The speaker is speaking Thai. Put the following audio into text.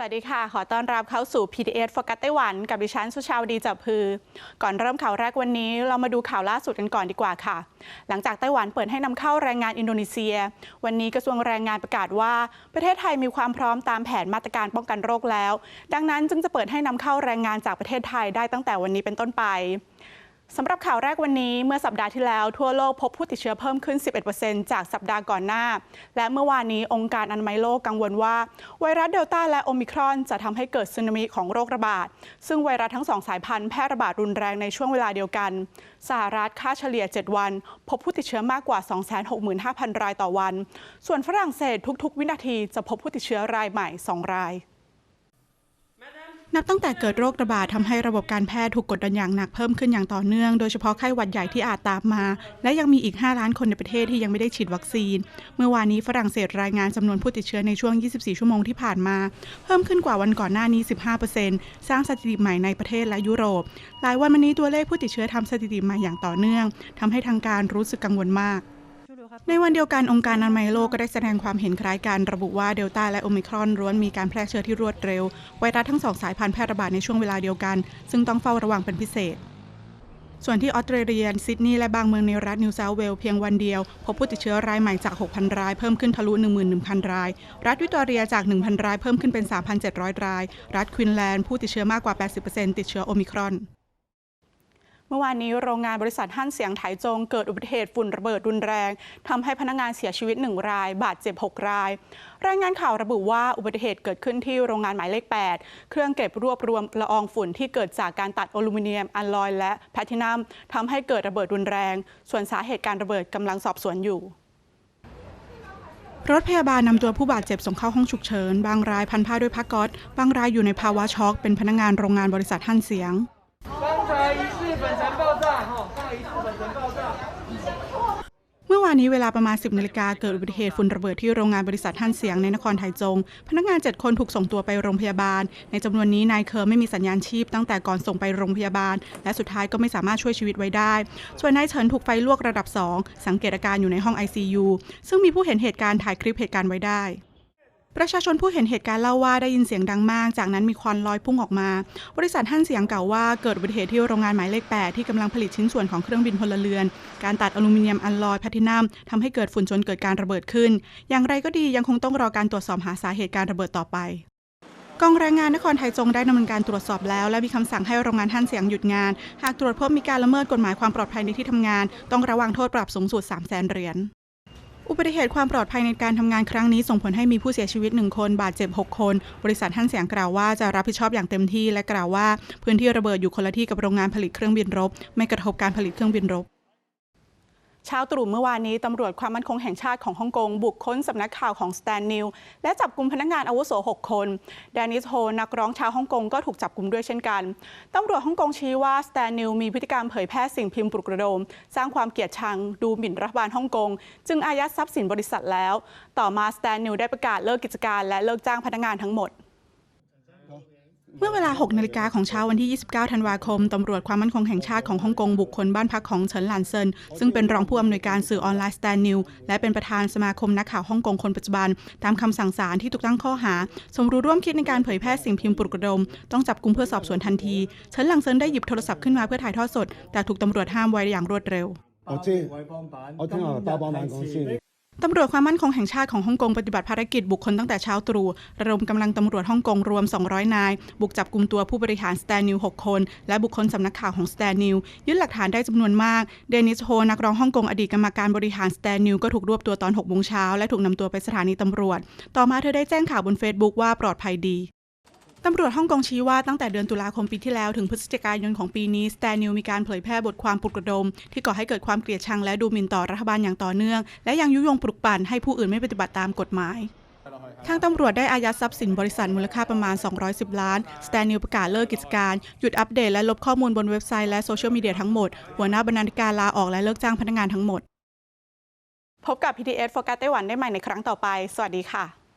สวัสดีค่ะ ขอต้อนรับเข้าสู่ PTS Focus ไต้หวัน กับดิฉันสุชาวดีจับพือ ก่อนเริ่มข่าวแรกวันนี้ เรามาดูข่าวล่าสุดกันก่อนดีกว่าค่ะ หลังจากไต้หวันเปิดให้นำเข้าแรงงานอินโดนีเซีย วันนี้กระทรวงแรงงานประกาศว่า ประเทศไทยมีความพร้อมตามแผนมาตรการป้องกันโรคแล้ว ดังนั้นจึงจะเปิดให้นำเข้าแรงงานจากประเทศไทยได้ตั้งแต่วันนี้เป็นต้นไป สำหรับข่าวแรกวันนี้เมื่อสัปดาห์ที่แล้ว ทั่วโลกพบผู้ติดเชื้อเพิ่มขึ้น 11%จากสัปดาห์ก่อนหน้า และเมื่อวานนี้องค์การอนามัยโลกกังวลว่า ไวรัสเดลต้าและโอมิครอนจะทำให้เกิดสึนามิของโรคระบาด ซึ่งไวรัสทั้งสองสายพันธุ์แพร่ระบาดรุนแรงในช่วงเวลาเดียวกัน สหรัฐค่าเฉลี่ย 7 วัน พบผู้ติดเชื้อมากกว่า 265,000 รายต่อวัน ส่วนฝรั่งเศสทุก ๆ วินาทีจะพบผู้ติดเชื้อรายใหม่ 2 ราย นับตั้งแต่เกิดโรคระบาดทำให้ระบบการแพทย์ถูกกดดันอย่างหนักเพิ่มขึ้นอย่างต่อเนื่อง โดยเฉพาะไข้หวัดใหญ่ที่อาจตามมา และยังมีอีก 5 ล้านคนในประเทศที่ยังไม่ได้ฉีดวัคซีน เมื่อวานนี้ฝรั่งเศสรายงานจำนวนผู้ติดเชื้อในช่วง 24 ชั่วโมงที่ผ่านมา เพิ่มขึ้นกว่าวันก่อนหน้านี้ 15%สร้างสถิติใหม่ในประเทศและยุโรป หลายวันมานี้ตัวเลขผู้ติดเชื้อทำสถิติใหม่อย่างต่อเนื่องทำให้ทางการรู้สึกกังวลมาก ในวันเดียวกันองค์การอนามัยโลกก็ได้แสดงความเห็นคล้ายกันระบุว่าเดลต้าและโอมิครอนล้วนมีการแพร่เชื้อที่รวดเร็ว ไวรัสทั้งสองสายพันธุ์แพร่ระบาดในช่วงเวลาเดียวกัน ซึ่งต้องเฝ้าระวังเป็นพิเศษ ส่วนที่ออสเตรเลียซิดนีย์และบางเมืองในรัฐนิวเซาท์เวลส์เพียงวันเดียว พบผู้ติดเชื้อรายใหม่จาก 6,000 ราย เพิ่มขึ้นทะลุ 11,000 ราย รัฐวิตอเรียจาก 1,000 รายเพิ่มขึ้นเป็น 3,700 ราย รัฐควินแลนด์ผู้ติดเชื้อมากกว่า 80%ติดเชื้อโอมิครอน เมื่อวานนี้โรงงานบริษัทฮั่นเสียงไถจงเกิดอุบัติเหตุฝุ่นระเบิดรุนแรงทำให้พนักงานเสียชีวิต 1 ราย บาดเจ็บ 6 ราย รายงานข่าวระบุว่าอุบัติเหตุเกิดขึ้นที่โรงงานหมายเลข 8 เครื่องเก็บรวบรวมละอองฝุ่นที่เกิดจากการตัดอลูมิเนียมอัลลอยและแพลตินัมทำให้เกิดระเบิดรุนแรง ส่วนสาเหตุการระเบิดกำลังสอบสวนอยู่รถพยาบาลนำตัวผู้บาดเจ็บส่งเข้าห้องฉุกเฉิน บางรายพันผ้าด้วยผ้าก๊อตบางรายอยู่ในภาวะช็อก เป็นพนักงานโรงงานบริษัทฮั่นเสียง วานนี้เวลาประมาณ 10นาฬิกาเกิดอุบัติเหตุฝุ่นระเบิดที่โรงงานบริษัทท่านเสียงในนครไทจง พนักงาน 7 คนถูกส่งตัวไปโรงพยาบาล ในจำนวนนี้นายเคอร์ไม่มีสัญญาณชีพตั้งแต่ก่อนส่งไปโรงพยาบาล และสุดท้ายก็ไม่สามารถช่วยชีวิตไว้ได้ ส่วนนายเฉินถูกไฟลวกระดับ 2 สังเกตอาการอยู่ในห้อง ICU ซึ่งมีผู้เห็นเหตุการณ์ถ่ายคลิปเหตุการณ์ไว้ได้ ประชาชนผู้เห็นเหตุการณ์เล่าว่าได้ยินเสียงดังมาก จากนั้นมีควันลอยพุ่งออกมา บริษัทฮั่นเสียงกล่าวว่าเกิดอุบัติเหตุที่โรงงานหมายเลข 8 ที่กำลังผลิตชิ้นส่วนของเครื่องบินพลเรือน การตัดอลูมิเนียมอัลลอยแพลตินัมทำให้เกิดฝุ่นจนเกิดการระเบิดขึ้น อย่างไรก็ดียังคงต้องรอการตรวจสอบหาสาเหตุการระเบิดต่อไปกองแรงงานนครไทยจงได้ดำเนินการตรวจสอบแล้ว และมีคำสั่งให้โรงงานท่านเสียงหยุดงาน หากตรวจพบมีการละเมิดกฎหมายความปลอดภัยในที่ทำงาน ต้องระวังโทษปรับสูงสุด 3 0 0 0 0 0เหรียญ อุบัติเหตุความปลอดภัยในการทำงานครั้งนี้ส่งผลให้มีผู้เสียชีวิต 1 คน บาดเจ็บ 6 คน บริษัทท่านเสียงกล่าวว่าจะรับผิดชอบอย่างเต็มที่และกล่าวว่า พื้นที่ระเบิดอยู่คนละที่กับโรงงานผลิตเครื่องบินรบ ไม่กระทบการผลิตเครื่องบินรบ เช้าตรู่เมื่อวานนี้ตำรวจความมั่นคงแห่งชาติของฮ่องกง บุกค้นสำนักข่าวของสแตนนิวและจับกลุ่มพนักงานอาวุโส 6 คนแดนิสโฮนักร้องชาวฮ่องกงก็ถูกจับกลุ่มด้วยเช่นกันตำรวจฮ่องกงชี้ว่าสแตนนิวมีพฤติกรรมเผยแพร่สิ่งพิมพ์ปลุกระดม สร้างความเกลียดชังดูหมิ่นรัฐบาลฮ่องกง จึงอายัดทรัพย์สินบริษัทแล้ว ต่อมาสแตนนิวได้ประกาศเลิกกิจการและเลิกจ้างพนักงานทั้งหมด เมื่อเวลา 6 นาฬิกาของเช้าวันที่ 29 ธันวาคม ตำรวจความมั่นคงแห่งชาติของฮ่องกงบุกคนบ้านพักของเฉินหลานเซิน ซึ่งเป็นรองผู้อำนวยการสื่อออนไลน์สแตนนิวและเป็นประธานสมาคมนักข่าวฮ่องกงคนปัจจุบัน ตามคำสั่งศาลที่ถูกตั้งข้อหา สมรู้ร่วมคิดในการเผยแพร่สิ่งพิมพ์ปลุกระดม ต้องจับกุมเพื่อสอบสวนทันที เฉินหลางเซินได้หยิบโทรศัพท์ขึ้นมาเพื่อถ่ายทอดสด แต่ถูกตำรวจห้ามไว้อย่างรวดเร็ว ตำรวจความมั่นคงแห่งชาติของฮ่องกงปฏิบัติภารกิจบุคคลตั้งแต่เช้าตรู่ระดมกำลังตำรวจฮ่องกงรวม 200 นาย บุกจับกลุ่มตัวผู้บริหารสแตนนิว 6 คน และบุคคลสำนักข่าวของสแตนนิว ยึดหลักฐานได้จำนวนมาก เดนิสโฮนักร้องฮ่องกงอดีตกรรมการบริหารสแตนนิว ก็ถูกรวบตัวตอน6โมงเช้าและถูกนำตัวไปสถานีตำรวจ ต่อมาเธอได้แจ้งข่าวบนเฟซบุ๊กว่าปลอดภัยดี ตำรวจฮ่องกงชี้ว่าตั้งแต่เดือนตุลาคมปีที่แล้วถึงพฤศจิกายนของปีนี้สแตนิวมีการเผยแพร่บทความปลุกระดม ที่ก่อให้เกิดความเกลียดชังและดูหมิ่นต่อรัฐบาลอย่างต่อเนื่อง และยังยุยงปลุกปั่นให้ผู้อื่นไม่ปฏิบัติตามกฎหมายทางตำรวจได้อายัดทรัพย์สินบริษัทมูลค่าประมาณ 210 ล้าน สแตนิวประกาศเลิกกิจการ หยุดอัปเดตและลบข้อมูลบนเว็บไซต์และโซเชียลมีเดียทั้งหมด หัวหน้าบรรณาธิการลาออกและเลิกจ้างพนักงานทั้งหมด พบกับ PTS โฟกัสไต้หวันได้ใหม่ในครั้งต่อไป สวัสดีค่ะ